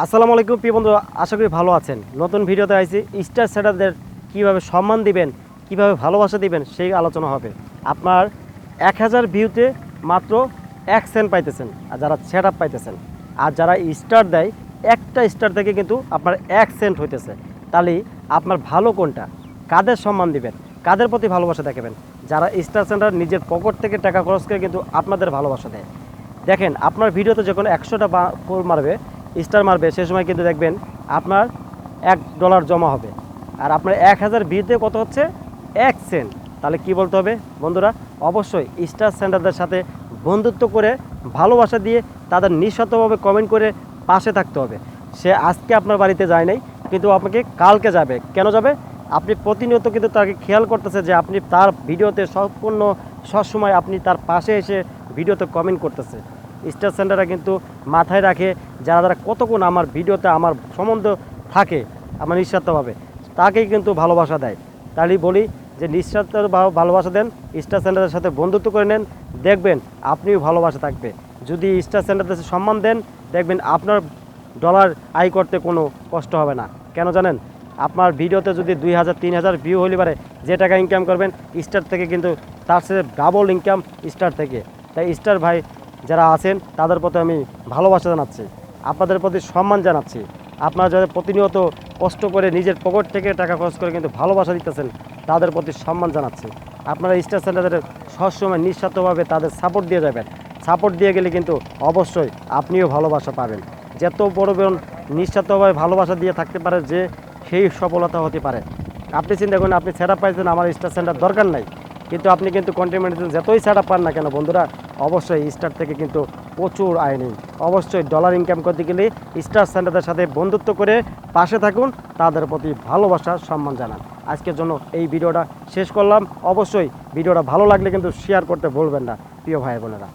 আসসালামু আলাইকুম, প্রিয় বন্ধু আশা করি ভালো আছেন। নতুন ভিডিওতে আইছি স্টার সেটারদের কীভাবে সম্মান দিবেন, কীভাবে ভালোবাসা দিবেন, সেই আলোচনা হবে। আপনার এক হাজার ভিউতে মাত্র এক সেন্ট পাইতেছেন, আর যারা সেট আপ পাইতেছেন, আর যারা স্টার দেয়, একটা স্টার থেকে কিন্তু আপনার এক সেন্ট হইতেছে। তাহলে আপনার ভালো কোনটা? কাদের সম্মান দিবেন? কাদের প্রতি ভালোবাসা দেখাবেন? যারা স্টার সেন্টার নিজের পকেট থেকে টাকা খরচ করে কিন্তু আপনাদের ভালোবাসা দেয়। দেখেন, আপনার ভিডিওতে যখন একশোটা ফোর মারবে স্টার মারবে, সে সময় কিন্তু দেখবেন আপনার এক ডলার জমা হবে। আর আপনার এক হাজার ভিউতে কত হচ্ছে? এক সেন্ট তাহলে কি বলতে হবে? বন্ধুরা, অবশ্যই স্টার সেন্টারদের সাথে বন্ধুত্ব করে, ভালোবাসা দিয়ে তাদের নিঃস্বার্থভাবে কমেন্ট করে পাশে থাকতে হবে। সে আজকে আপনার বাড়িতে যায় নাই, কিন্তু আপনাকে কালকে যাবে। কেন যাবে? আপনি প্রতিনিয়ত কিন্তু তাকে খেয়াল করতেছে যে আপনি তার ভিডিওতে সম্পূর্ণ সবসময় আপনি তার পাশে এসে ভিডিওতে কমেন্ট করতেছে। স্টার সেন্টাররা কিন্তু মাথায় রাখে। যারা যারা কতক্ষণ আমার ভিডিওতে আমার সম্বন্ধ থাকে, আমার নিঃস্বার্থভাবে, তাকেই কিন্তু ভালোবাসা দেয়। তাহলেই বলি যে নিঃস্বার্থ ভালোবাসা দেন স্টার সেন্টারের সাথে বন্ধুত্ব করে নেন। দেখবেন আপনিও ভালোবাসা থাকবে। যদি স্টার সেন্টারদের সম্মান দেন, দেখবেন আপনার ডলার আয় করতে কোনো কষ্ট হবে না। কেন জানেন? আপনার ভিডিওতে যদি দুই হাজার, তিন হাজার ভিউ হলে পারে, যে টাকা ইনকাম করবেন, স্টার থেকে কিন্তু তার সাথে ডাবল ইনকাম স্টার থেকে। তাই স্টার ভাই যারা আছেন, তাদের প্রতি আমি ভালোবাসা জানাচ্ছি, আপনাদের প্রতি সম্মান জানাচ্ছি। আপনারা যারা প্রতিনিয়ত কষ্ট করে নিজের পকেট থেকে টাকা খরচ করে কিন্তু ভালোবাসা দিতেছেন, তাদের প্রতি সম্মান জানাচ্ছি। আপনারা স্টার সেন্টারের সবসময় নিঃস্বার্থভাবে তাদের সাপোর্ট দিয়ে যাবেন। সাপোর্ট দিয়ে গেলে কিন্তু অবশ্যই আপনিও ভালোবাসা পাবেন। যত বড় বড় নিঃস্বার্থভাবে ভালোবাসা দিয়ে থাকতে পারে যে, সেই সফলতা হতে পারে। আপনি চিন্তা করেন, আপনি আপ পাইছেন, আমার স্টার সেন্টার দরকার নাই। কিন্তু আপনি কিন্তু কন্টেন্ট যতই আপ পান না কেন, বন্ধুরা অবশ্যই স্টার থেকে কিন্তু প্রচুর আয় নেই অবশ্যই ডলার ইনকাম করতে গেলে স্টার সেন্টারদের সাথে বন্ধুত্ব করে পাশে থাকুন, তাদের প্রতি ভালোবাসা, সম্মান জানান। আজকের জন্য এই ভিডিওটা শেষ করলাম। অবশ্যই ভিডিওটা ভালো লাগলে কিন্তু শেয়ার করতে ভুলবেন না, প্রিয় ভাই বোনেরা।